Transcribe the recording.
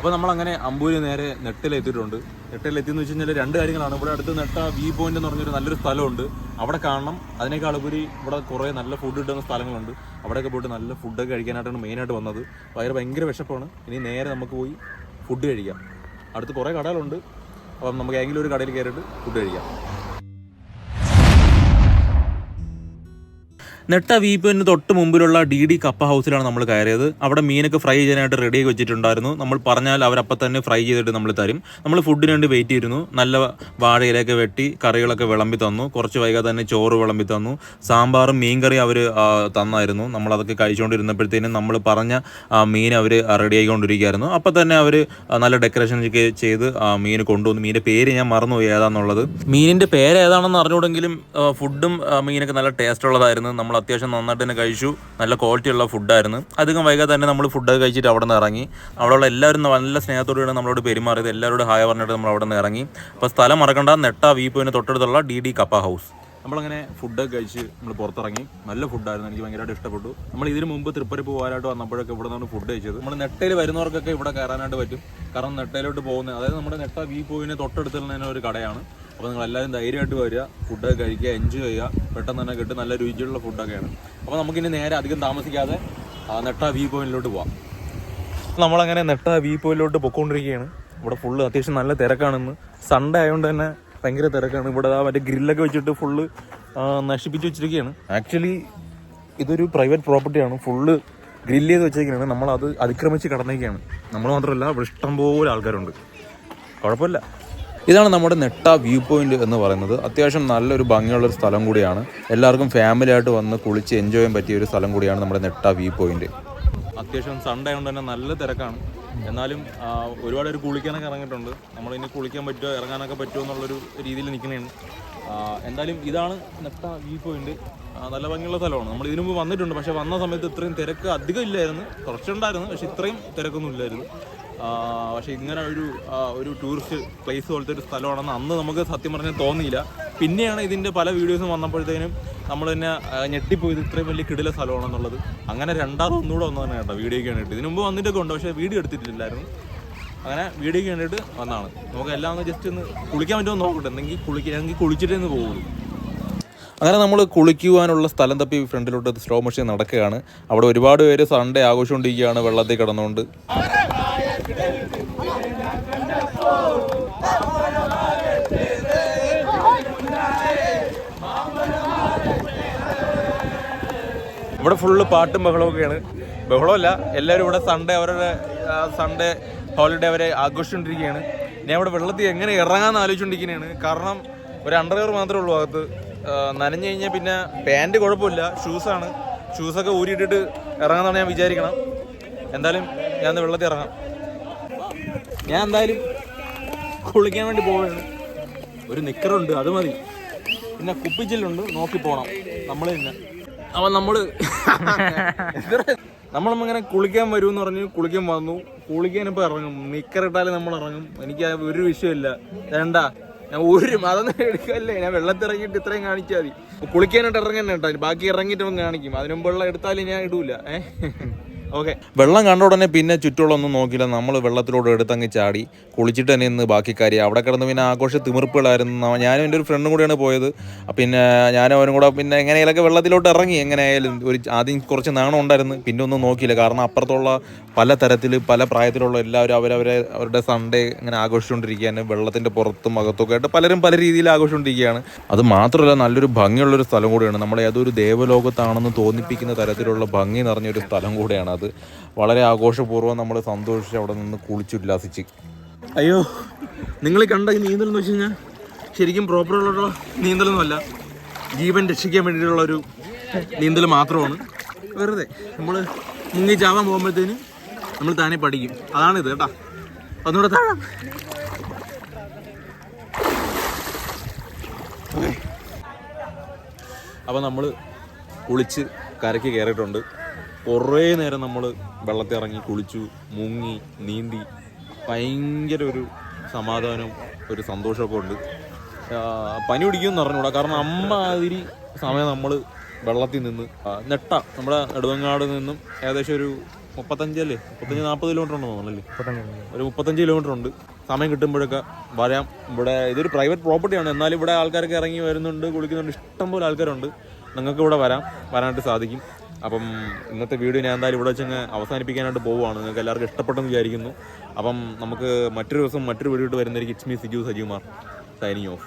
അപ്പോൾ നമ്മളങ്ങനെ അമ്പൂര് നേരെ നെട്ടിലെത്തിയിട്ടുണ്ട്. നെട്ടിലെത്തിയെന്ന് വെച്ച് കഴിഞ്ഞാൽ രണ്ട് കാര്യങ്ങളാണ്. ഇവിടെ അടുത്ത് നെട്ട വി പോയിന്റ് എന്ന് പറഞ്ഞൊരു നല്ലൊരു സ്ഥലമുണ്ട്. അവിടെ കാണണം. അതിനേക്കാൾ ഉപരി ഇവിടെ കുറേ നല്ല ഫുഡ് കിട്ടുന്ന സ്ഥലങ്ങളുണ്ട്. അവിടെയൊക്കെ പോയിട്ട് നല്ല ഫുഡൊക്കെ കഴിക്കാനായിട്ടാണ് മെയിനായിട്ട് വന്നത്. വയറ് ഭയങ്കര വിശപ്പാണ്. ഇനി നേരെ നമുക്ക് പോയി ഫുഡ് കഴിക്കാം. അടുത്ത് കുറേ കടകളുണ്ട്. അപ്പം നമുക്ക് ഏതെങ്കിലും ഒരു കടയിൽ കയറിയിട്ട് ഫുഡ് കഴിക്കാം. നെട്ട വീപ്പിന് തൊട്ട് മുമ്പിലുള്ള ഡി ഡി കപ്പ ഹൗസിലാണ് നമ്മൾ കയറിയത്. അവിടെ മീനൊക്കെ ഫ്രൈ ചെയ്യാനായിട്ട് റെഡിയാക്കി വെച്ചിട്ടുണ്ടായിരുന്നു. നമ്മൾ പറഞ്ഞാൽ അവരപ്പം തന്നെ ഫ്രൈ ചെയ്തിട്ട് നമ്മൾ തരും. നമ്മൾ ഫുഡിന് വേണ്ടി വെയിറ്റ് ചെയ്തിരുന്നു. നല്ല വാഴയിലൊക്കെ വെട്ടി കറികളൊക്കെ വിളമ്പി തന്നു. കുറച്ച് വൈകാതെ തന്നെ ചോറ് വിളമ്പി തന്നു. സാമ്പാറും മീൻകറി അവർ തന്നായിരുന്നു. നമ്മളതൊക്കെ കഴിച്ചുകൊണ്ടിരുന്നപ്പോഴത്തേനും നമ്മൾ പറഞ്ഞ മീൻ അവർ റെഡിയായിക്കൊണ്ടിരിക്കുകയായിരുന്നു. അപ്പം തന്നെ അവർ നല്ല ഡെക്കറേഷൻ ഒക്കെ ചെയ്ത് മീൻ കൊണ്ടുവന്നു. മീനിന്റെ പേര് ഞാൻ മറന്നുപോയി ഏതാണെന്നുള്ളത് മീനിന്റെ പേര് ഏതാണെന്ന് അറിഞ്ഞുകൂടെങ്കിലും ഫുഡും മീനൊക്കെ നല്ല ടേസ്റ്റ് ഉള്ളതായിരുന്നു. നമ്മൾ അത്യാവശ്യം നന്നായിട്ട് തന്നെ കഴിച്ചു. നല്ല ക്വാളിറ്റി ഉള്ള ഫുഡായിരുന്നു അധികം വൈകാതെ തന്നെ നമ്മൾ ഫുഡ് കഴിച്ചിട്ട് അവിടെ നിന്ന് ഇറങ്ങി. അവിടെയുള്ള എല്ലാവരും നല്ല സ്നേഹത്തോടെയാണ് നമ്മളോട് പെരുമാറിയത്. എല്ലാവരോടും ഹായ് പറഞ്ഞിട്ട് നമ്മൾ അവിടെ നിന്ന് ഇറങ്ങി. അപ്പോൾ സ്ഥലം മറക്കണ്ട. നെട്ട വീപ്പുവിന് തൊട്ടടുത്തുള്ള ഡി ഡി കപ്പ ഹൗസ് നമ്മളങ്ങനെ ഫുഡൊക്കെ കഴിച്ച് നമ്മൾ പുറത്തിറങ്ങി. നല്ല ഫുഡായിരുന്നു എനിക്ക് ഭയങ്കരമായിട്ട് ഇഷ്ടപ്പെട്ടു. നമ്മൾ ഇതിന് മുമ്പ് തൃപ്പരി പോകാനായിട്ട് വന്നപ്പോഴൊക്കെ ഇവിടെ നിന്നാണ് ഫുഡ് കഴിച്ചത്. നമ്മൾ നെട്ടയിൽ വരുന്നവർക്കൊക്കെ ഇവിടെ കയറാനായിട്ട് പറ്റും. കാരണം നെട്ടയിലോട്ട് പോകുന്നത് അതായത് നമ്മുടെ നെട്ട വ്യൂ പോയിന് തൊട്ടടുത്തുള്ള ഒരു കടയാണ്. അപ്പോൾ നിങ്ങൾ എല്ലാവരും ധൈര്യമായിട്ട് വരിക ഫുഡൊക്കെ കഴിക്കുക എൻജോയ് ചെയ്യുക. പെട്ടെന്ന് തന്നെ കിട്ടും. നല്ല രുചിയുള്ള ഫുഡൊക്കെയാണ് അപ്പോൾ നമുക്കിനി നേരെ അധികം താമസിക്കാതെ നെട്ട വ്യൂ പോയിന്റിലോട്ട് പോവാം. നമ്മളങ്ങനെ നെട്ട വ്യൂ പോയിന്റിലോട്ട് പൊക്കോണ്ടിരിക്കുകയാണ്. ഇവിടെ ഫുള്ള് അത്യാവശ്യം നല്ല തിരക്കാണെന്ന്. സൺഡേ ആയതുകൊണ്ട് തന്നെ ഭയങ്കര തിരക്കാണ്. ഇവിടെ ആ മറ്റേ ഗ്രില്ലൊക്കെ വെച്ചിട്ട് ഫുള്ള് നശിപ്പിച്ച് വെച്ചിരിക്കുകയാണ്. ആക്ച്വലി ഇതൊരു പ്രൈവറ്റ് പ്രോപ്പർട്ടിയാണ് ഫുള്ള് ഗ്രില്ല് ചെയ്ത് വെച്ചേക്കാണ് നമ്മളത് അത് അതിക്രമിച്ച് കടന്നേക്കാണ്. നമ്മൾ മാത്രമല്ല ഇവിടെ ഇഷ്ടംപോലെ ആൾക്കാരുണ്ട്. കുഴപ്പമില്ല. ഇതാണ് നമ്മുടെ നെട്ട വ്യൂ പോയിന്റ് എന്ന് പറയുന്നത്. അത്യാവശ്യം നല്ലൊരു ഭംഗിയുള്ളൊരു സ്ഥലം കൂടിയാണ്. എല്ലാവർക്കും ഫാമിലി ആയിട്ട് വന്ന് കുളിച്ച് എൻജോയ് ചെയ്യാൻ പറ്റിയ ഒരു സ്ഥലം കൂടിയാണ് നമ്മുടെ നെട്ട വ്യൂ പോയിന്റ്. അത്യാവശ്യം സൺഡേ ആയതുകൊണ്ട് തന്നെ നല്ല തിരക്കാണ്. എന്നാലും ഒരുപാട് പേര് കുളിക്കാനൊക്കെ ഇറങ്ങിയിട്ടുണ്ട്. നമ്മൾ ഇനി കുളിക്കാൻ പറ്റുമോ ഇറങ്ങാനൊക്കെ പറ്റുമോ എന്നുള്ളൊരു രീതിയിൽ നിൽക്കുന്നതാണ് എന്തായാലും ഇതാണ് നെട്ട വ്യൂ പോയിന്റ്. നല്ല ഭംഗിയുള്ള സ്ഥലമാണ്. നമ്മൾ ഇതിനു മുമ്പ് വന്നിട്ടുണ്ട്. പക്ഷേ വന്ന സമയത്ത് ഇത്രയും തിരക്ക് അധികം ഇല്ലായിരുന്നു. കുറച്ചുണ്ടായിരുന്നു. പക്ഷെ ഇത്രയും തിരക്കൊന്നും ഇല്ലായിരുന്നു. പക്ഷേ ഇങ്ങനെ ഒരു ഒരു ടൂറിസ്റ്റ് പ്ലേസ് പോലത്തെ ഒരു സ്ഥലമാണെന്ന് അന്ന് നമുക്ക് സത്യം പറഞ്ഞാൽ തോന്നിയില്ല. പിന്നെയാണ് ഇതിന്റെ പല വീഡിയോസും വന്നപ്പോഴത്തേനും നമ്മൾ തന്നെ ഞെട്ടിപ്പോയത് ഇത്രയും വലിയ കിടില സ്ഥലമാണെന്നുള്ളത്. അങ്ങനെ രണ്ടാമത് ഒന്നുകൂടെ വന്നതാണ് കേട്ടോ വീഡിയോയ്ക്ക് വേണ്ടിയിട്ട് ഇതിന് മുമ്പ് വന്നിട്ടൊക്കെ ഉണ്ട് പക്ഷേ വീഡിയോ എടുത്തിട്ടില്ലായിരുന്നു. അങ്ങനെ വീഡിയോ വേണ്ടിയിട്ട് വന്നാണ്. നമുക്ക് എല്ലാം ഒന്ന് ജസ്റ്റ് ഒന്ന് കുളിക്കാൻ പറ്റുമോ നോക്കട്ടെ. എന്തെങ്കിൽ കുളിക്കുകയാണെങ്കിൽ കുളിച്ചിട്ടേ ഒന്ന് പോകുള്ളൂ അങ്ങനെ നമ്മൾ കുളിക്കുവാനുള്ള സ്ഥലം തപ്പി ഫ്രണ്ടിലോട്ട് സ്ലോ മോഷൻ നടക്കുകയാണ്. അവിടെ ഒരുപാട് പേര് സൺഡേ ആഘോഷിച്ചുകൊണ്ടിരിക്കുകയാണ് വെള്ളത്തിൽ കിടന്നുകൊണ്ട്. ഇവിടെ ഫുള്ള് പാട്ടും ബഹളമൊക്കെയാണ് ബഹളമല്ല എല്ലാവരും ഇവിടെ സൺഡേ അവരുടെ സൺഡേ ഹോളിഡേ അവരെ ആഘോഷിച്ചുകൊണ്ടിരിക്കുകയാണ് ഞാൻ ഇവിടെ വെള്ളത്തിൽ എങ്ങനെ ഇറങ്ങാമെന്ന് ആലോചിച്ചുകൊണ്ടിരിക്കുകയാണ് കാരണം ഒരു അണ്ടർവെയർ മാത്രമേ ഉള്ളൂ അകത്ത്. നനഞ്ഞു കഴിഞ്ഞാൽ പിന്നെ പാന്റ് കുഴപ്പമില്ല ഷൂസാണ് ഷൂസൊക്കെ ഊരിയിട്ടിട്ട് ഇറങ്ങാമെന്നാണ് ഞാൻ വിചാരിക്കണം എന്തായാലും ഞാൻ വെള്ളത്തിൽ ഇറങ്ങാം. ഞാൻ എന്തായാലും കുളിക്കാൻ വേണ്ടി പോവുകയാണ്. ഒരു നിക്കറുണ്ട് അത് മതി. പിന്നെ കുപ്പിച്ചില്ലുണ്ട് നോക്കി പോകണം നമ്മൾ തന്നെ അപ്പൊ നമ്മൾ ഇങ്ങനെ കുളിക്കാൻ വരും എന്ന് പറഞ്ഞ് കുളിക്കാൻ വന്നു. കുളിക്കാൻ ഇപ്പൊ ഇറങ്ങും. നിക്കറിട്ടാലും നമ്മൾ ഇറങ്ങും. എനിക്ക് ഒരു വിഷയമില്ല. വേണ്ട. ഞാൻ ഒരു അതൊന്നും എടുക്കല്ലേ. ഞാൻ വെള്ളത്തിൽ ഇറങ്ങിയിട്ട് ഇത്രയും കാണിച്ചാൽ മതി. കുളിക്കാനായിട്ട് ഇറങ്ങാൻ കേട്ടോ. ബാക്കി ഇറങ്ങിയിട്ട് കാണിക്കും. അതിന് മുമ്പ് വെള്ളം എടുത്താലും ഞാൻ ഇടൂല. ഏഹ് ഓക്കെ വെള്ളം കണ്ട ഉടനെ പിന്നെ ചുറ്റുള്ളൊന്നും നോക്കിയില്ല. നമ്മൾ വെള്ളത്തിലൂടെ എടുത്തങ്ങ് ചാടി. കുളിച്ചിട്ട് തന്നെ ഇന്ന് ബാക്കി കാര്യം. അവിടെ കിടന്ന് പിന്നെ ആഘോഷ തിമിർപ്പുകളായിരുന്നു. ഞാനും എന്റെ ഒരു ഫ്രണ്ടും കൂടിയാണ് പോയത്. പിന്നെ ഞാനും അവനും കൂടെ പിന്നെ എങ്ങനെയൊക്കെ വെള്ളത്തിലോട്ട് ഇറങ്ങി. എങ്ങനെയായാലും ഒരു ആദ്യം കുറച്ച് നാണം ഉണ്ടായിരുന്നു. പിന്നെ ഒന്നും നോക്കിയില്ല. കാരണം അപ്പുറത്തുള്ള പല തരത്തിൽ പല പ്രായത്തിലുള്ള എല്ലാവരും അവരവരെ അവരുടെ സൺഡേ ഇങ്ങനെ ആഘോഷിച്ചുകൊണ്ടിരിക്കുകയാണ്. വെള്ളത്തിന്റെ പുറത്തും അകത്തൊക്കെ ആയിട്ട് പലരും പല രീതിയിൽ ആഘോഷിച്ചുകൊണ്ടിരിക്കുകയാണ്. അത് മാത്രമല്ല നല്ലൊരു ഭംഗിയുള്ളൊരു സ്ഥലം കൂടിയാണ്. നമ്മളെ ഏതൊരു ദേവലോകത്താണെന്ന് തോന്നിപ്പിക്കുന്ന തരത്തിലുള്ള ഭംഗി നിറഞ്ഞൊരു സ്ഥലം കൂടെയാണ് അത് വളരെ ആഘോഷപൂർവം നമ്മൾ സന്തോഷിച്ച് അവിടെ നിന്ന് കുളിച്ചുല്ലാസിച്ച്. അയ്യോ നിങ്ങൾ കണ്ട നീന്തൽ എന്ന് വെച്ച് കഴിഞ്ഞാൽ ശരിക്കും പ്രോപ്പറുള്ള നീന്തലൊന്നുമല്ല ജീവൻ രക്ഷിക്കാൻ വേണ്ടിയിട്ടുള്ള ഒരു നീന്തൽ മാത്രമാണ്. വെറുതെ നമ്മൾ മുങ്ങി ചാവാൻ പോകുമ്പോഴത്തേന് നമ്മൾ താനെ പഠിക്കും. അതാണിത് കേട്ടാ. ഒന്നുകൂടെ താഴാം അപ്പോൾ നമ്മൾ കുളിച്ച് കരയ്ക്ക് കയറിയിട്ടുണ്ട് കുറേ നേരം നമ്മൾ വെള്ളത്തിൽ ഇറങ്ങി കുളിച്ചു മുങ്ങി നീന്തി ഭയങ്കര ഒരു സമാധാനവും ഒരു സന്തോഷമൊക്കെ ഉണ്ട്. പനി പിടിക്കുമെന്ന് പറഞ്ഞുകൂടാ. കാരണം അമ്മാതിരി സമയം നമ്മൾ വെള്ളത്തിൽ നിന്ന് നെട്ട നമ്മുടെ നെടുവങ്ങാട് നിന്നും ഏകദേശം ഒരു മുപ്പത്തഞ്ചല്ലേ മുപ്പത്തഞ്ച് നാൽപ്പത് കിലോമീറ്റർ ഉണ്ടെന്ന് തോന്നുന്നല്ലേ ഒരു മുപ്പത്തഞ്ച് കിലോമീറ്റർ ഉണ്ട്. സമയം കിട്ടുമ്പോഴൊക്കെ വരാം. ഇവിടെ ഇതൊരു പ്രൈവറ്റ് പ്രോപ്പർട്ടിയാണ് എന്നാലും ഇവിടെ ആൾക്കാരൊക്കെ ഇറങ്ങി വരുന്നുണ്ട് കുളിക്കുന്നുണ്ട്. ഇഷ്ടംപോലെ ആൾക്കാരുണ്ട്. നിങ്ങൾക്ക് ഇവിടെ വരാം. വരാനായിട്ട് സാധിക്കും. അപ്പം ഇന്നത്തെ വീഡിയോ ഞാൻ എന്തായാലും ഇവിടെ വെച്ചങ്ങ് അവസാനിപ്പിക്കാനായിട്ട് പോവുകയാണ്. നിങ്ങൾക്ക് എല്ലാവർക്കും ഇഷ്ടപ്പെട്ടെന്ന് വിചാരിക്കുന്നു. അപ്പം നമുക്ക് മറ്റൊരു ദിവസം മറ്റൊരു വീഡിയോ ഇട്ട് വരുന്നതായിരിക്കും. It's me Siju Sajikumar. Signing off